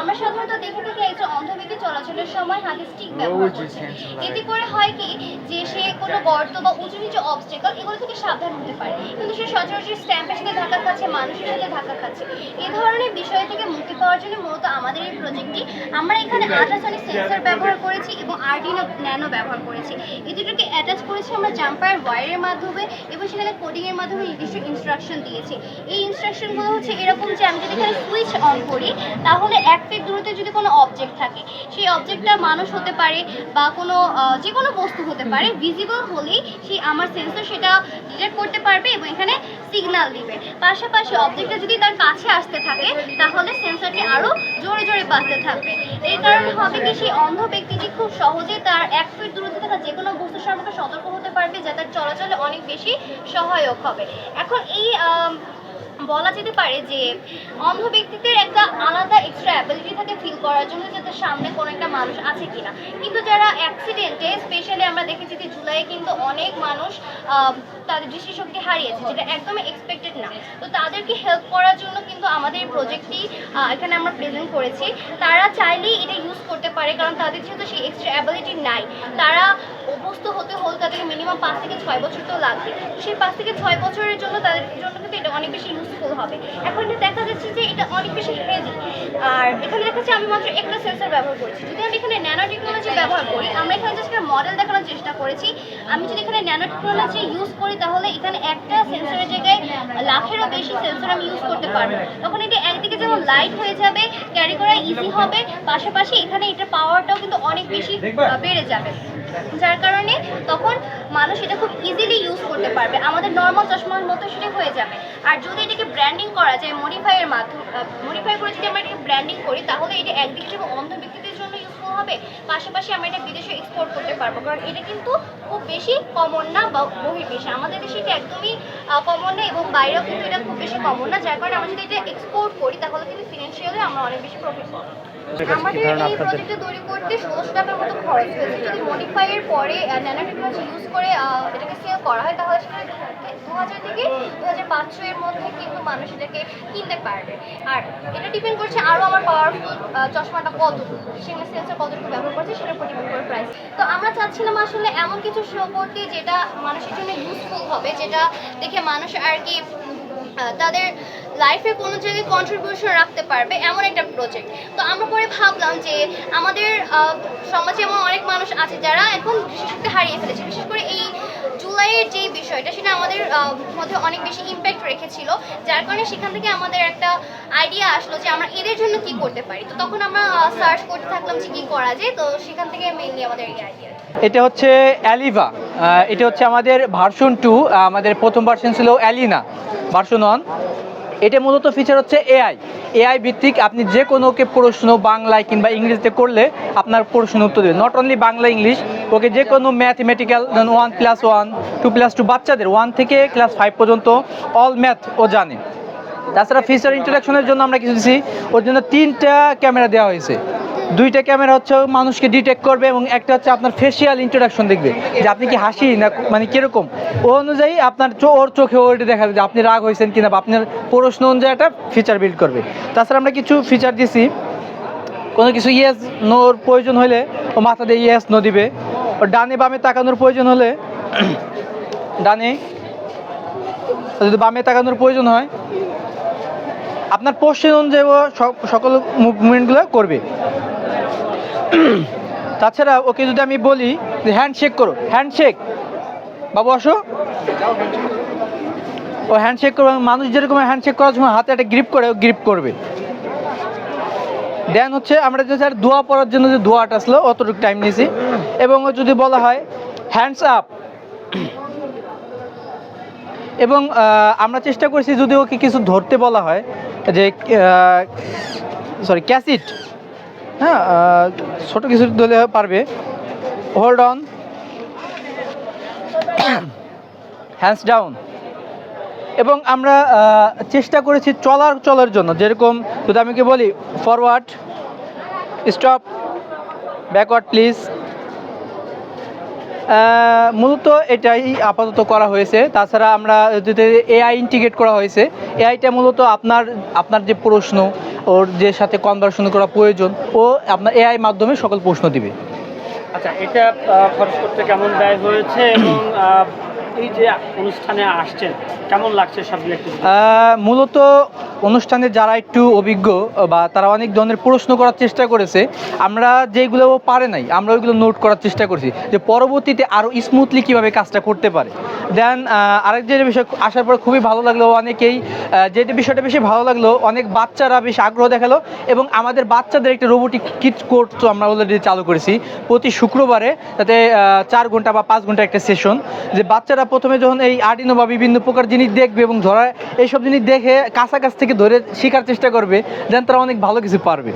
আমরা সাধারণত দেখে থাকি একজন অন্ধ ব্যক্তি চলাচলের সময় হাতে স্টিক ব্যবহার করছে। এতে করে হয় কি যে সে কোনো গর্ত বা উঁচু নিচু অবস্টেকল এগুলো থেকে সাবধান হতে পারে। কিন্তু সে সচরাচর স্ট্যাম্পের সাথে ধাক্কা খাচ্ছে মানুষের সাথে ধাক্কা খাচ্ছে। এই ধরনের বিষয় থেকে মুক্তি পাওয়ার জন্য মূলত আমাদের এই প্রজেক্টটি আমরা এখানে আল্ট্রাসনিক সেন্সর ব্যবহার করেছি এবং আর্ডিনো ন্যানো ব্যবহার করেছি। এই দুটোকে অ্যাটাচ করেছি আমরা জাম্পার ওয়ারের মাধ্যমে এবং সেখানে কোডিংয়ের মাধ্যমে নির্দিষ্ট ইনস্ট্রাকশন দিয়েছি। এই ইনস্ট্রাকশনগুলো হচ্ছে এরকম যে আমি যদি এখানে সুইচ অন করি তাহলে এক ফিট দূরত্বে যদি কোনো অবজেক্ট থাকে সেই অবজেক্টটা মানুষ হতে পারে বা কোনো যে কোনো বস্তু হতে পারে ভিজিবল হলেই সেই আমার সেন্সর সেটা ডিটেক্ট করতে পারবে এবং এখানে সিগন্যাল দিবে। পাশাপাশি অবজেক্টটা যদি তার কাছে আসতে থাকে তাহলে সেন্সরটি আরও জোরে জোরে বাজতে থাকবে। এই কারণে হবে কি সেই অন্ধ ব্যক্তিটি খুব সহজে তার এক ফিট দূরত্বে থাকা যে কোনো বস্তু সম্পর্কে সতর্ক হতে পারবে যা তার চলাচলে অনেক বেশি সহায়ক হবে। এখন এই বলা যেতে পারে যে অন্ধ ব্যক্তিদের একটা আলাদা এক্সট্রা অ্যাবিলিটি থাকে ফিল করার জন্য যে সামনে কোনো একটা মানুষ আছে কিনা। কিন্তু যারা অ্যাক্সিডেন্টে স্পেশালি আমরা দেখেছি যে জুলাইয়ে কিন্তু অনেক মানুষ তাদের দৃষ্টিশক্তি হারিয়েছে, যেটা একদমই এক্সপেক্টেড না। তো তাদেরকে হেল্প করার জন্য কিন্তু আমাদের প্রজেক্টটি এখানে আমরা প্রেজেন্ট করেছি। তারা চাইলেই এটা ইউজ করতে পারে, কারণ তাদের যেহেতু সেই এক্সট্রা অ্যাবিলিটি নাই, তারা অভ্যস্ত হতে হলে তাদেরকে মিনিমাম পাঁচ থেকে ছয় বছর তো লাগবে। সেই পাঁচ থেকে ছয় বছরের জন্য তাদের জন্য কিন্তু এটা অনেক বেশি ইউজফুল হবে। এখন এটা দেখা যাচ্ছে যে এটা অনেক বেশি হেভি আর এখানে দেখা যাচ্ছে আমি মাত্র একটা সেন্সর ব্যবহার করেছি। যদি আমি এখানে ন্যানো টেকনোলজি ব্যবহার করি, আমরা এখানে জাস্ট মডেল দেখানোর চেষ্টা করেছি। আমি যদি এখানে ন্যানো টেকনোলজি ইউজ করি, তাহলে এখানে একটা সেন্সরের জায়গায় লাখেরও বেশি সেন্সর আমি ইউজ করতে পারব। তখন এটা একদিকে যেমন লাইট হয়ে যাবে ক্যারি করা ইজি হবে, পাশাপাশি এখানে এটা পাওয়ারটাও কিন্তু অনেক বেশি বেড়ে যাবে। যার কারণে তখন মানুষ এটা খুব ইজিলি ইউজ করতে পারবে। আমাদের নর্মাল চশমার মতো সেটা হয়ে যাবে। আর যদি এটাকে ব্র্যান্ডিং করা যায় মডিফাইয়ের মাধ্যমে মডিফাই করে যদি আমরা এটাকে ব্র্যান্ডিং করি, তাহলে এটা একদিকে যেমন অন্ধ ব্যক্তিদের জন্য ইউজফুল হবে। পাশাপাশি আমরা এটা বিদেশে এক্সপোর্ট করতে পারব। কারণ এটা কিন্তু খুব বেশি কমন না বা বহির্দেশে আমাদের দেশে এটা একদমই কমন না এবং বাইরেও কিন্তু এটা খুব বেশি কমন না। যার কারণে আমরা যদি এটা এক্সপোর্ট করি, তাহলে কিন্তু ফিনান্সিয়ালি আমরা অনেক বেশি প্রফিট পাবো। আমাদের এই প্রজেক্টটা তৈরি করতে ষোলোশো টাকার মতো খরচ হয়েছে যদি মডিফাইয়ের পরে ন্যানো টেকনোলজি ইউজ করে এটাকে সেল করা হয় তাহলে দু হাজার থেকে দু হাজার পাঁচশো এর মধ্যে কিন্তু মানুষ এটাকে কিনতে পারবে। আর এটা ডিপেন্ড করছে আরও আমার পাওয়ারফুল চশমাটা কতটুকু ব্যবহার করছে সেটার উপর ডিপেন্ড করে প্রাইস তো আমরা চাচ্ছিলাম আসলে এমন কিছু শো করতে যেটা মানুষের জন্য ইউজফুল হবে যেটা দেখে মানুষ আর কি তাদের লাইফে কোনো জায়গায় কন্ট্রিবিউশন রাখতে পারবে এমন একটা প্রজেক্ট তো আমরা পরে ভাবলাম যে আমাদের সমাজে এমন অনেক মানুষ আছে যারা এখন দৃষ্টিশক্তি হারিয়ে ফেলেছে। বিশেষ করে এই জুলাইয়ের যে বিষয়টা, সেটা আমাদের মধ্যে অনেক বেশি ইম্প্যাক্ট রেখেছিল। যার কারণে সেখান থেকে আমাদের একটা আইডিয়া আসলো যে আমরা এদের জন্য কি করতে পারি। তো তখন আমরা সার্চ করতে থাকলাম যে কি করা যায়। তো সেখান থেকে মেইনলি আমাদের এই আইডিয়া এটা হচ্ছে অ্যালিভা এটা হচ্ছে আমাদের ভার্সন টু আমাদের প্রথম ভার্সন ছিল অ্যালিনা ভার্সন ওয়ান এটা মূলত ফিচার হচ্ছে এআই এআই ভিত্তিক আপনি যে কোনোকে প্রশ্ন বাংলায় কিংবা ইংরেজিতে করলে আপনার প্রশ্ন উত্তর দেবে। Not only Bangla English okay যে কোনো mathematical one plus one two plus two বাচ্চাদের ওয়ান থেকে ক্লাস ফাইভ পর্যন্ত অল ম্যাথ ও জানে। তাছাড়া ফিচার ইন্টারাকশনের জন্য আমরা কিছু দিচ্ছি ওর জন্য তিনটা ক্যামেরা দেওয়া হয়েছে। দুইটা ক্যামেরা হচ্ছে মানুষকে ডিটেক্ট করবে এবং একটা হচ্ছে আপনার ফেসিয়াল ইন্টারাকশন দেখবে যে আপনি কি হাসি না মানে কীরকম? ও অনুযায়ী আপনার ওর চোখে ওইটা দেখা যাবে যে আপনি রাগ হয়েছেন কিনা বা আপনার প্রশ্ন অনুযায়ী একটা ফিচার বিল্ড করবে। তাছাড়া আমরা কিছু ফিচার দিছি। কোনো কিছু ইয়েস নোর প্রয়োজন হলে ও মাথা দিয়ে ইয়েস নো দিবে। ও ডানে বামে তাকানোর প্রয়োজন হলে ডানে যদি বামে তাকানোর প্রয়োজন হয়, আপনার পোস্টের অনুযায়ী সকল মুভমেন্টগুলো করবে। তাছাড়া ওকে যদি আমি বলি, যে হ্যান্ডশেক করো। হ্যান্ডশেক বাবু, আসো। ও হ্যান্ডশেক করবে মানুষ যেরকম হ্যান্ডশেক করার সময় হাতে একটা গ্রিপ করে গ্রিপ করবে। দেন হচ্ছে আমরা যে স্যার দোয়া পড়ার জন্য যে দোয়াটা আসলো, অতটুকু টাইম নিয়েছি। এবং যদি বলা হয় হ্যান্ডস আপ এবং আমরা চেষ্টা করছি যদি ওকে কিছু ধরতে বলা হয়, যে সরি ক্যাসিট হ্যাঁ ছোটো কিছু দলে পারবে। হোল্ড অন হ্যান্ডস ডাউন এবং আমরা চেষ্টা করেছি চলার চলার জন্য। যেরকম যদি আমি কি বলি ফরওয়ার্ড স্টপ ব্যাকওয়ার্ড প্লিজ মূলত এটাই আপাতত করা হয়েছে তাছাড়া আমরা যদি এআই ইন্টিগ্রেট করা হয়েছে এআইটা মূলত আপনার আপনার যে প্রশ্ন ওর যে সাথে কনভার্সন করা প্রয়োজন ও আপনার এআই মাধ্যমে সকল প্রশ্ন দিবে আচ্ছা এটা খরচ করতে কেমন ব্যয় হয়েছে এবং এই যে অনুষ্ঠানে আসছেন কেমন লাগছে। আহ, মূলত অনুষ্ঠানে যারা একটু অভিজ্ঞ বা তারা অনেক ধরনের প্রশ্ন করার চেষ্টা করেছে, আমরা যেগুলো পারে নাই, আমরা ওইগুলো নোট করার চেষ্টা করছি যে পরবর্তীতে আরও স্মুথলি কীভাবে কাজটা করতে পারে। দেন আরেক যে বিষয় আসার পর খুবই ভালো লাগল অনেকেই যেটা বিষয়টা বেশি ভালো লাগল, অনেক বাচ্চারা বেশি আগ্রহ দেখাল এবং আমাদের বাচ্চাদের একটা রোবোটিক কিট কোর্স তো আমরা অলরেডি চালু করেছি। প্রতি শুক্রবারে তাতে চার ঘণ্টা বা পাঁচ ঘণ্টা একটা সেশন যে বাচ্চারা প্রথমে যখন এই আর্টিনো বা বিভিন্ন প্রকার জিনিস দেখবে এবং ধরা, এইসব জিনিস দেখে কাছাকাছি থেকে ধরে শেখার চেষ্টা করবে দেন তারা অনেক ভালো কিছু পারবে।